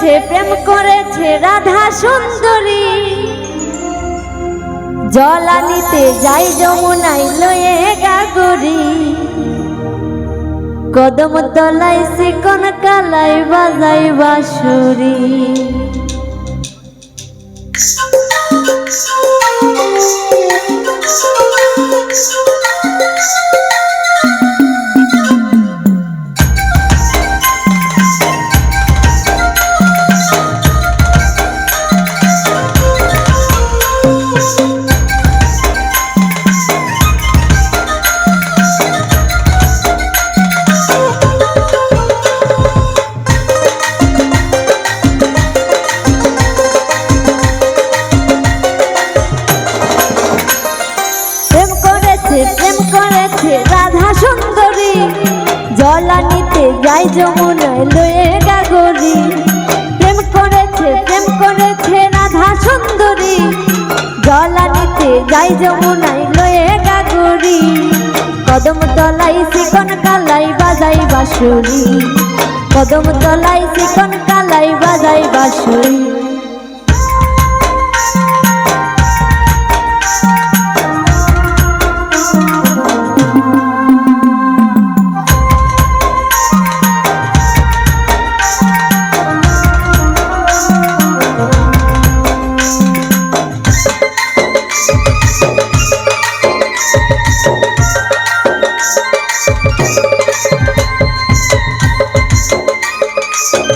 করেছে, প্রেম করেছে রাধা সুন্দরী। জলানিতে যাই যমুনাই লয়ে গাগরি কদম তলাই সিকন কালাই বাজাই বাসুরি জলানিতে যাই যমুনায় লয়ে গাগরি। প্রেম করেছে প্রেম করেছে রাধা সুন্দরী। জলানিতে যাই যমুনায় লয়ে গাগরি। কদম তলাই শিকন কালাই বাজাই বাঁশুরি। কদম তলাই শিকন কালাই বাজাই বাঁশুরি।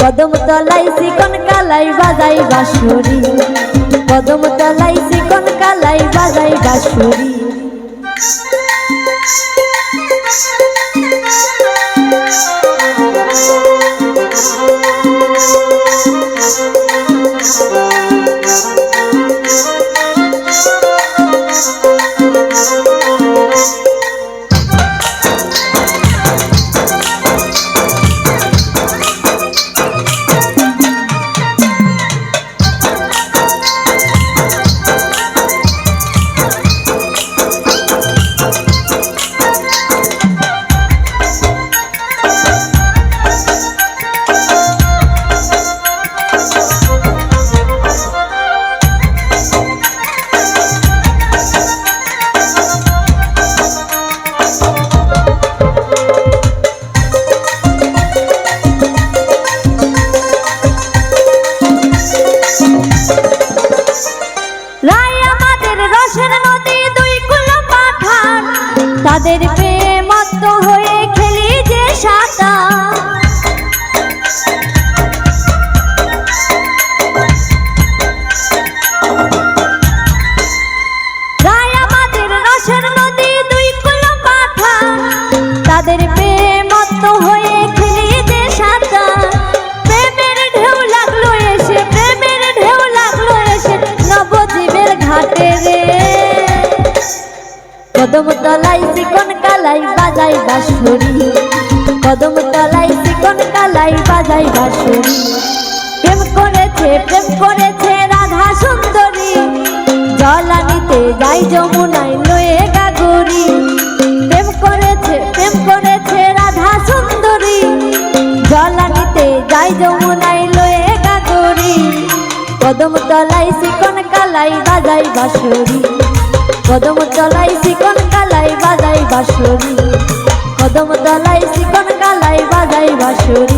কদম তলাই সিকন কালাই বাজাই বাঁশুরি। কদম তলাই সিকন কালাই বাজাই বাঁশুরি। কদম তলাই চিকন কালাই বাজাই বাঁশুরি। কদম তলাই চিকন কালাই বাজাই বাঁশুরি। প্রেম করেছে প্রেম করেছে রাধা সুন্দরী। জলানিতে যাই যমুনাই লয়ে গাগরি। প্রেম করেছে প্রেম করেছে রাধা সুন্দরী। জলানিতে যাই যমুনাই লয়ে গাগরি। কদম তলাই চিকন কালাই বাজাই বাঁশুরি। কদম তলাই সিকন কালাই বাজাই বাঁশুরি। কদম তলাই সিকন কালাই বাজাই বাঁশুরি।